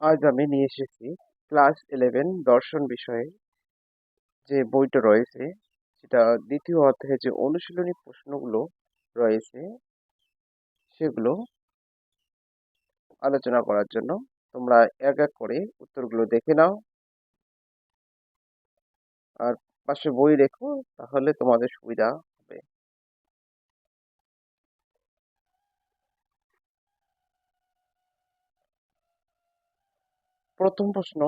আজ আমি নিয়ে এসেছি ক্লাস ইলেভেন দর্শন বিষয়ে যে বইটা রয়েছে সেটা দ্বিতীয় অধ্যায়ে যে অনুশীলনী প্রশ্নগুলো রয়েছে, সেগুলো আলোচনা করার জন্য তোমরা এক এক করে উত্তরগুলো দেখে নাও। আর পাশে বই রেখো, তাহলে তোমাদের সুবিধা প্রথম প্রশ্ন,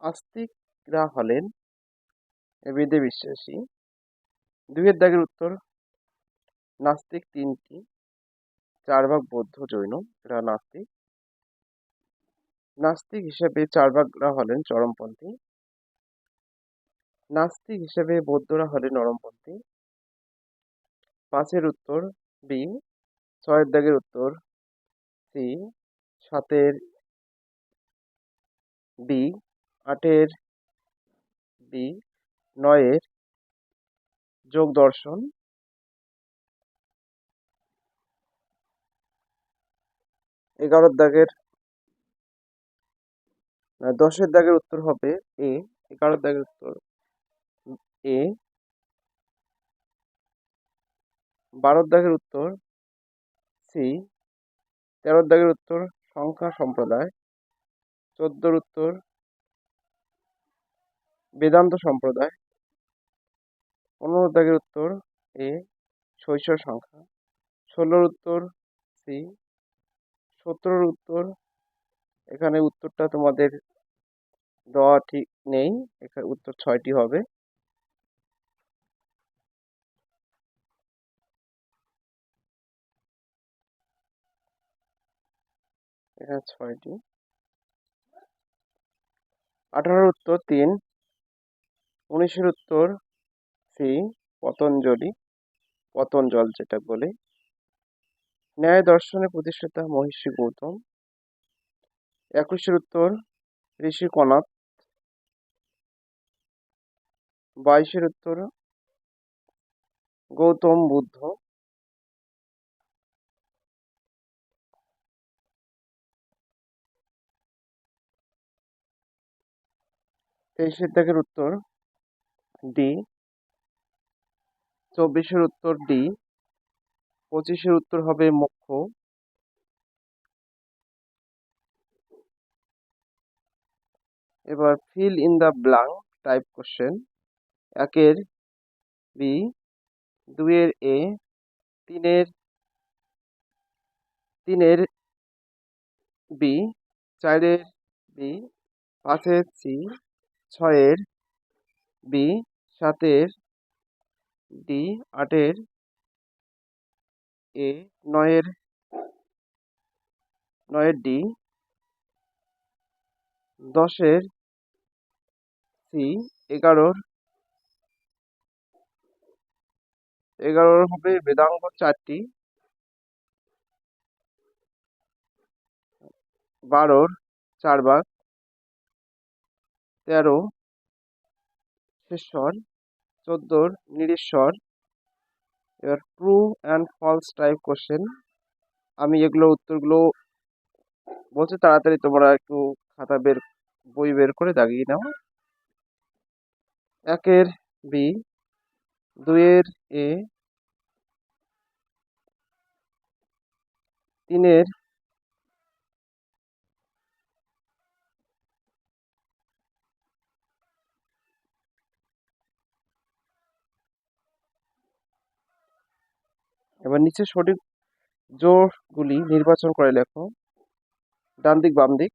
আস্তিকরা হলেন বেদে বিশ্বাসী। দুইয়ের দাগের উত্তর, নাস্তিক তিনটি, চার ভাগ বৌদ্ধ জৈন, এরা নাস্তিক। নাস্তিক হিসেবে চার ভাগরা হলেন চরমপন্থী। নাস্তিক হিসেবে বৌদ্ধরা হলেন নরমপন্থী। পাঁচের উত্তর, বি। ছয়ের দাগের উত্তর, সি। সাতের বি আটের বি নয়ের যোগ দর্শন। এগারোর দাগের দশের দাগের উত্তর হবে এ এগারোর দাগের উত্তর এ বারোর দাগের উত্তর সি তেরোর দাগের উত্তর সংখ্যা সম্প্রদায়। চোদ্দোর উত্তর, বেদান্ত সম্প্রদায়। পনেরো দাগের উত্তর, এ, শৈশব সংখ্যা। ষোলোর উত্তর, সি। সতেরোর উত্তর, এখানে উত্তরটা তোমাদের দেওয়া ঠিক নেই এখানে উত্তর ছয়টি হবে। এখানে ছয়টি। আঠারোর উত্তর তিন, উনিশের উত্তর সি পতঞ্জলি পতঞ্জল যেটা বলে। ন্যায় দর্শনের প্রতিষ্ঠাতা মহিষী গৌতম। একুশের উত্তর ঋষি কনাথ বাইশের উত্তর গৌতম বুদ্ধ। তেইশের দাগের উত্তর ডি চব্বিশের উত্তর ডি পঁচিশের উত্তর হবে মোক্ষ। এবার fill in the blank type question একের বি দুইয়ের এ তিনের তিনের বি চারের বি পাঁচের সি ছয়ের বি, সাতের ডি, আটের এ, নয়ের নয়ের ডি, দশের সি, এগারোর এগারোর হবে বেদাঙ্গ চারটি, বারোর চার ভাগ তেরো, শেষর, চোদ্দোর, নিরেশ্বর। এবার true and false type question আমি এগুলো উত্তরগুলো বলছি তাড়াতাড়ি তোমরা একটু খাতা বের, বই বের করে দাগিয়ে নাও। একের বি, দুইয়ের এ, তিনের এবার নিচে সঠিক জোরগুলি নির্বাচন করে লেখো। ডান দিক বাম দিক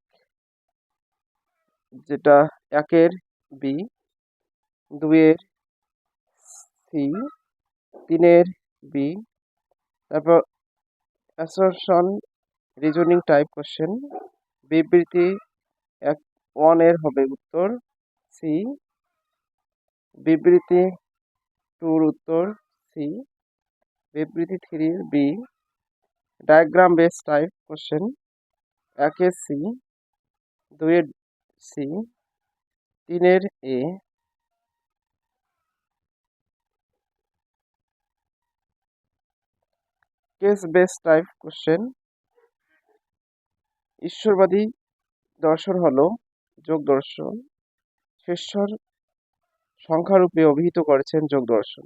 যেটা একের বি, দুইয়ের সি, তিনের বি, তারপর অ্যাসারশন রিজনিং টাইপ কোশ্চেন বিবৃতি এক, ওয়ানের হবে উত্তর সি, বিবৃতি টুর উত্তর সি বিবৃতি থ্রির B diagram base type question একের সি দুইয়ের সি তিনের A case base type question ঈশ্বরবাদী দর্শন হলো যোগ দর্শন শেষ্যর সংখ্যারূপে অভিহিত করেছেন যোগ দর্শন